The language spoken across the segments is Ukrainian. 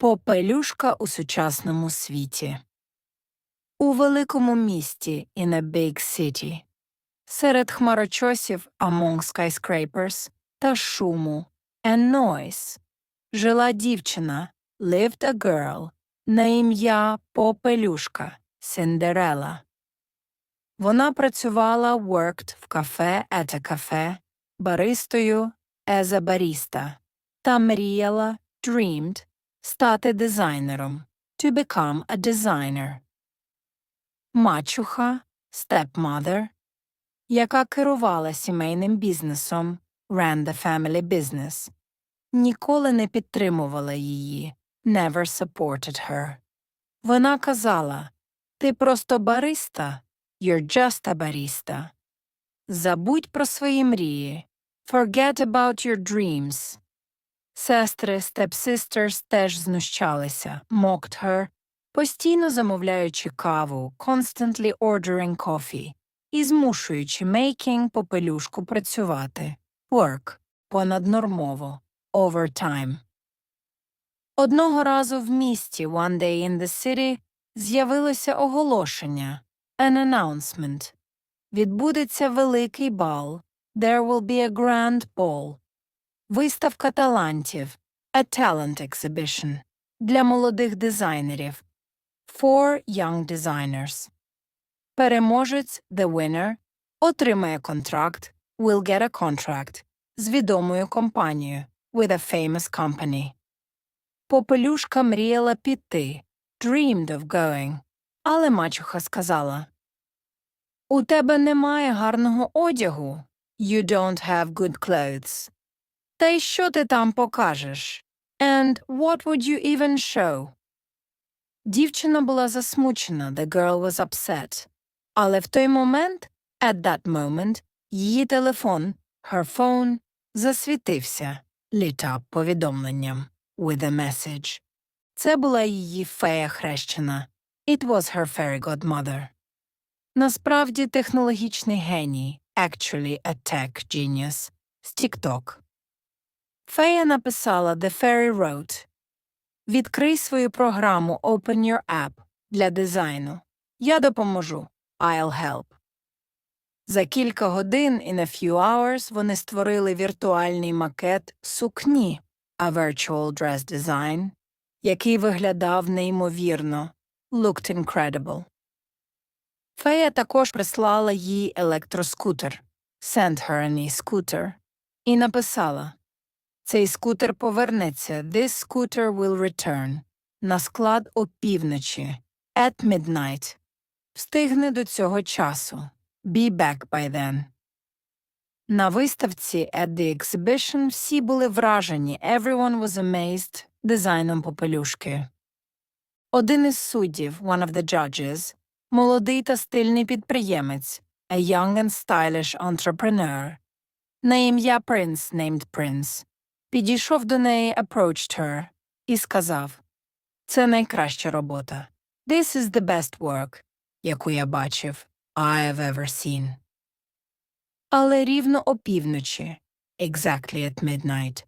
Попелюшка у сучасному світі. У великому місті in a big city. Серед хмарочосів among skyscrapers та шуму and noise. Жила дівчина lived a girl на ім'я Попелюшка Синдерела. Вона працювала worked в кафе at a cafe баристою as a barista та мріяла dreamed стати дизайнером to become a designer. Мачуха stepmother, яка керувала сімейним бізнесом ran the family business, ніколи не підтримувала її never supported her. Вона казала ти просто бариста, you're just a barista. Забудь про свої мрії. Forget about your dreams. Сестри stepsisters теж знущалися, mocked her, постійно замовляючи каву, constantly ordering coffee, і змушуючи making попелюшку працювати, work, понаднормово, overtime. Одного разу в місті One Day in the City з'явилося оголошення, an announcement. Відбудеться великий бал, there will be a grand ball. Виставка талантів A Talent Exhibition для молодих дизайнерів For Young Designers. Переможець The Winner отримає контракт Will get a contract з відомою компанією With a famous company. Попелюшка мріяла піти Dreamed of going. Але мачуха сказала У тебе немає гарного одягу. You don't have good clothes. Та й що ти там покажеш? And what would you even show? Дівчина була засмучена, the girl was upset. Але в той момент, at that moment, її телефон, her phone, засвітився, lit up повідомленням, with a message. Це була її фея хрещена. It was her fairy godmother. Насправді технологічний геній, actually a tech genius, з TikTok. Фея написала The Fairy Wrote Відкрий свою програму Open Your App для дизайну. Я допоможу. I'll help. За кілька годин in a few hours вони створили віртуальний макет сукні a virtual dress design, який виглядав неймовірно, looked incredible. Фея також прислала їй електроскутер sent her an e-scooter і написала цей скутер повернеться. This scooter will return. На склад опівночі. At midnight. Встигне до цього часу. Be back by then. На виставці at the exhibition всі були вражені. Everyone was amazed дизайном попелюшки. Один із суддів, one of the judges, молодий та стильний підприємець, a young and stylish entrepreneur, на ім'я Prince named Prince, Підійшов до неї, approached her, і сказав Це найкраща робота. This is the best work, яку я бачив, I have ever seen. Але рівно опівночі, exactly at midnight,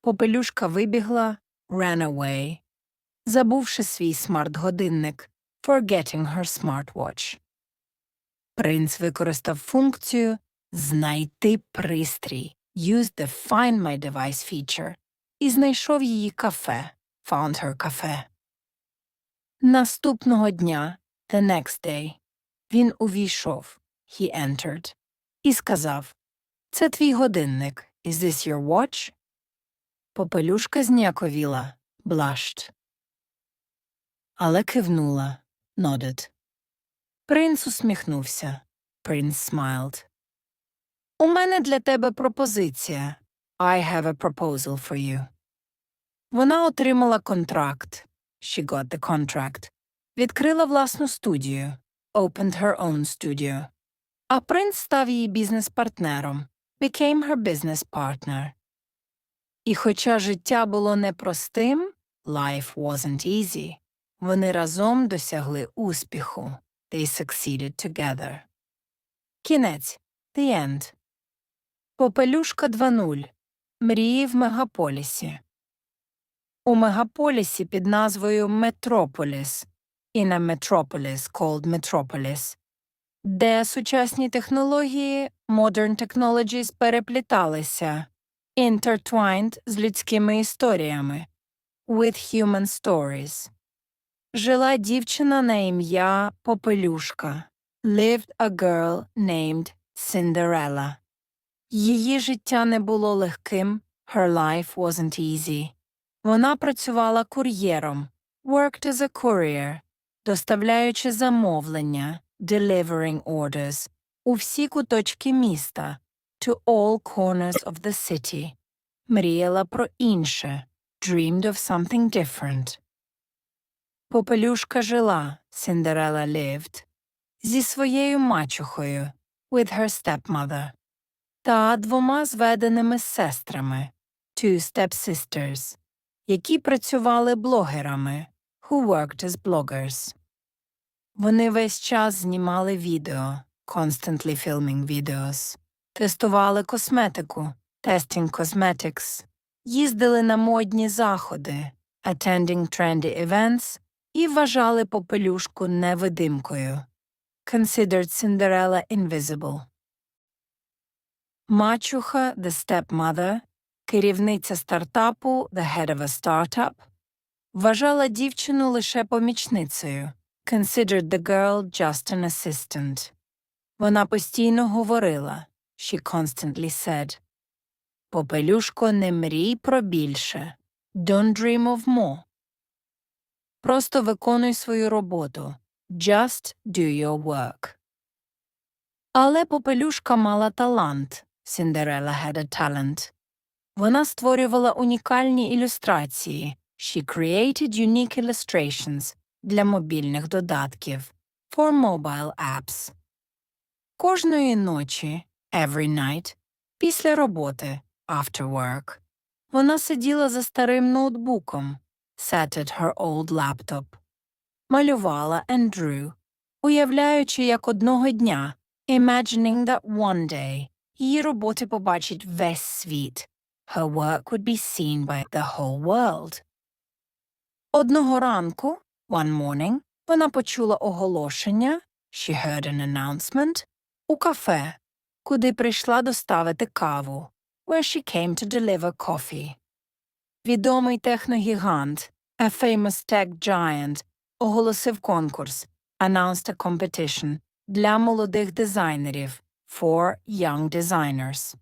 попелюшка вибігла, ran away, забувши свій смарт-годинник, forgetting her smartwatch. Принц використав функцію знайти пристрій used the Find My Device feature і знайшов її кафе, found her cafe. Наступного дня, the next day, він увійшов, he entered, і сказав Це твій годинник. Is this your watch? Попелюшка зняковіла, blushed. Але кивнула, nodded. Принц усміхнувся. Prince smiled. У мене для тебе пропозиція. I have a proposal for you. Вона отримала контракт. She got the contract. Відкрила власну студію. Opened her own studio. А принц став її бізнес-партнером. Became her business partner. І хоча життя було непростим, life wasn't easy. Вони разом досягли успіху. They succeeded together. Кінець. The end. Попелюшка 2.0. Мрії в мегаполісі. у мегаполісі під назвою Метрополіс in a metropolis called Metropolis, де сучасні технології modern technologies перепліталися intertwined з людськими історіями with human stories. Жила дівчина на ім'я Попелюшка. Lived a girl named Cinderella. Її життя не було легким, her life wasn't easy. Вона працювала кур'єром, worked as a courier, доставляючи замовлення, delivering orders, у всі куточки міста, to all corners of the city. Мріяла про інше, dreamed of something different. Попелюшка жила, Cinderella lived, зі своєю мачухою, with her stepmother, та двома зведеними сестрами, two stepsisters, які працювали блогерами, who worked as bloggers. Вони весь час знімали відео, constantly filming videos, тестували косметику, testing cosmetics, їздили на модні заходи, attending trendy events і вважали попелюшку невидимкою. Considered Cinderella invisible. Мачуха, the stepmother, керівниця стартапу, the head of a startup, вважала дівчину лише помічницею, considered the girl just an assistant. Вона постійно говорила, she constantly said, Попелюшко, не мрій про більше. Don't dream of more. Просто виконуй свою роботу. Just do your work. Але Попелюшка мала талант. Cinderella had a talent. Вона створювала унікальні ілюстрації. She created unique illustrations для мобільних додатків. For mobile apps. Кожної ночі, every night, після роботи, after work, вона сиділа за старим ноутбуком, sat at her old laptop, малювала and drew, уявляючи, як одного дня, imagining that one day, її роботи побачить весь світ. Her work would be seen by the whole world. Одного ранку, one morning, вона почула оголошення, she heard an announcement, у кафе, куди прийшла доставити каву, where she came to deliver coffee. Відомий техногігант, a famous tech giant, оголосив конкурс, announced a competition для молодих дизайнерів, for young designers.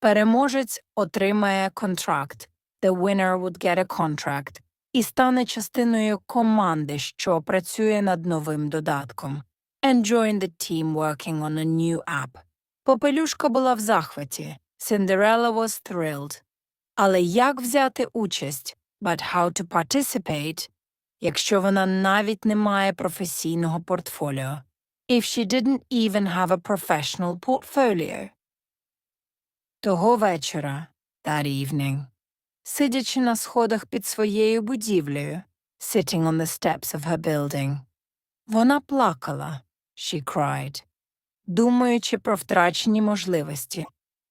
Переможець отримає контракт, the winner would get a contract, і стане частиною команди, що працює над новим додатком. And join the team working on a new app. Попелюшка була в захваті. Cinderella was thrilled. Але як взяти участь, but how to participate, якщо вона навіть не має професійного портфоліо? If she didn't even have a professional portfolio. Того вечора, that evening, сидячи на сходах під своєю будівлею, sitting on the steps of her building, вона плакала, she cried, думаючи про втрачені можливості,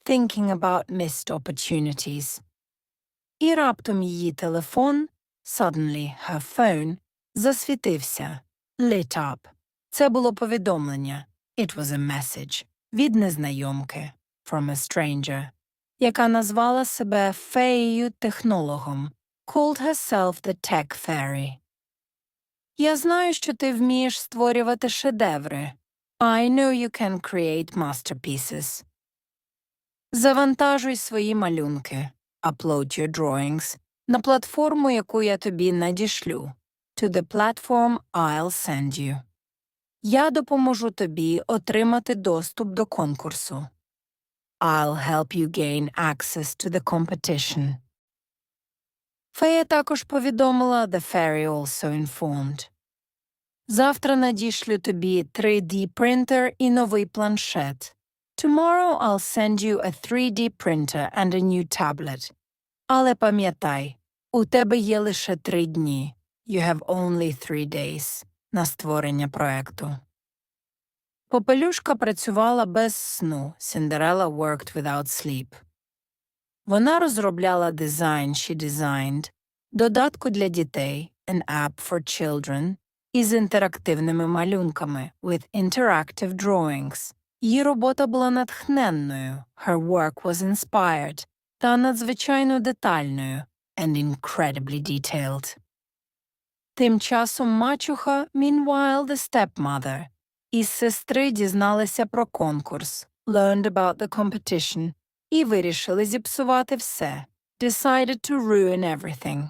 thinking about missed opportunities. І раптом її телефон, suddenly her phone, засвітився, lit up. Це було повідомлення, it was a message, від незнайомки, from a stranger, яка назвала себе феєю-технологом, called herself the tech fairy. Я знаю, що ти вмієш створювати шедеври. I know you can create masterpieces. Завантажуй свої малюнки, upload your drawings, на платформу, яку я тобі надішлю, to the platform I'll send you. Я допоможу тобі отримати доступ до конкурсу. I'll help you gain access to the competition. Фея також повідомила The Fairy also informed. Завтра надішлю тобі 3D принтер і новий планшет. Tomorrow I'll send you a 3D printer and a new tablet. Але пам'ятай, у тебе є лише три дні. You have only three days на створення проекту. Попелюшка працювала без сну. Cinderella worked without sleep. Вона розробляла дизайн she designed, додатку для дітей An App for Children із інтерактивними малюнками with interactive drawings. Її робота була натхненною, her work was inspired, та надзвичайно детальною and incredibly detailed. Тим часом мачуха, meanwhile the stepmother, із сестри дізналися про конкурс, learned about the competition, і вирішили зіпсувати все, decided to ruin everything.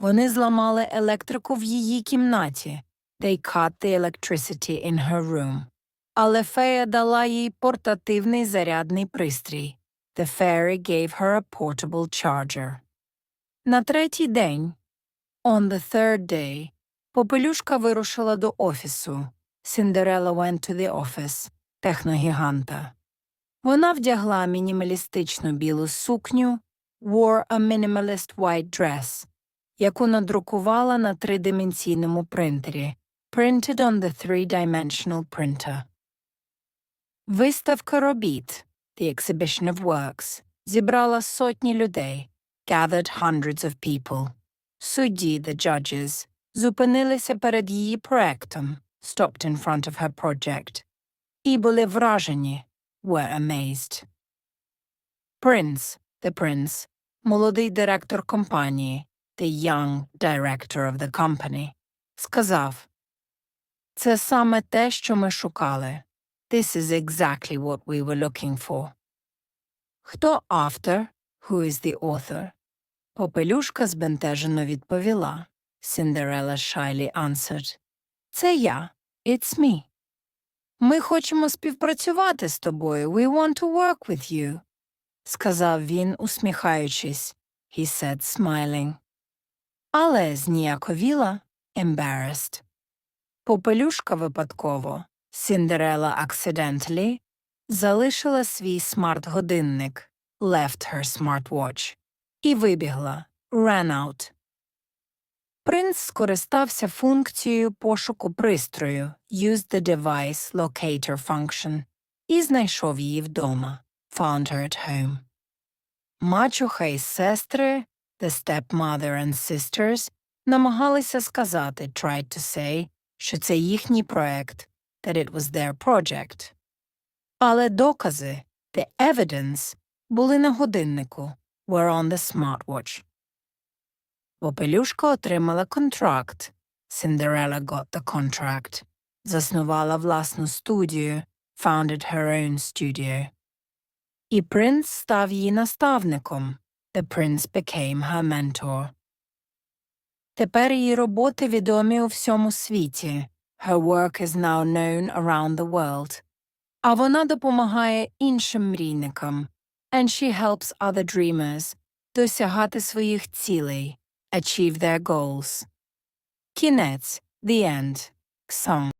Вони зламали електрику в її кімнаті, they cut the electricity in her room. Але фея дала їй портативний зарядний пристрій. The fairy gave her a portable charger. На третій день, on the third day, попелюшка вирушила до офісу. Cinderella went to the office, техногіганта. Вона вдягла мінімалістичну білу сукню, wore a minimalist white dress, яку надрукувала на тридименційному принтері, printed on the three-dimensional printer. Виставка робіт, the exhibition of works, зібрала сотні людей, gathered hundreds of people. Судді, the judges, зупинилися перед її проектом, stopped in front of her project, і були вражені, were amazed. Prince, the prince, молодий директор компанії, the young director of the company, сказав, це саме те, що ми шукали. This is exactly what we were looking for. Хто автор? Who is the author? Попелюшка збентежено відповіла. Cinderella shyly answered. Це я. It's me. Ми хочемо співпрацювати з тобою. We want to work with you. Сказав він, усміхаючись. He said, smiling. Але зніяковіла, embarrassed. Попелюшка випадково, Cinderella accidentally, залишила свій смарт-годинник, left her smartwatch, і вибігла, ran out. Принц скористався функцією пошуку пристрою used the device locator function і знайшов її вдома, found her at home. Мачуха і сестри, the stepmother and sisters, намагалися сказати, tried to say, що це їхній проект, that it was their project. Але докази, the evidence, були на годиннику, were on the smartwatch. Попелюшка отримала контракт. Cinderella got the contract. Заснувала власну студію, founded her own studio. І принц став її наставником. The prince became her mentor. Тепер її роботи відомі у всьому світі. Her work is now known around the world. А вона допомагає іншим мрійникам. And she helps other dreamers досягати своїх цілей. Achieve their goals. Кінець. The end. Song.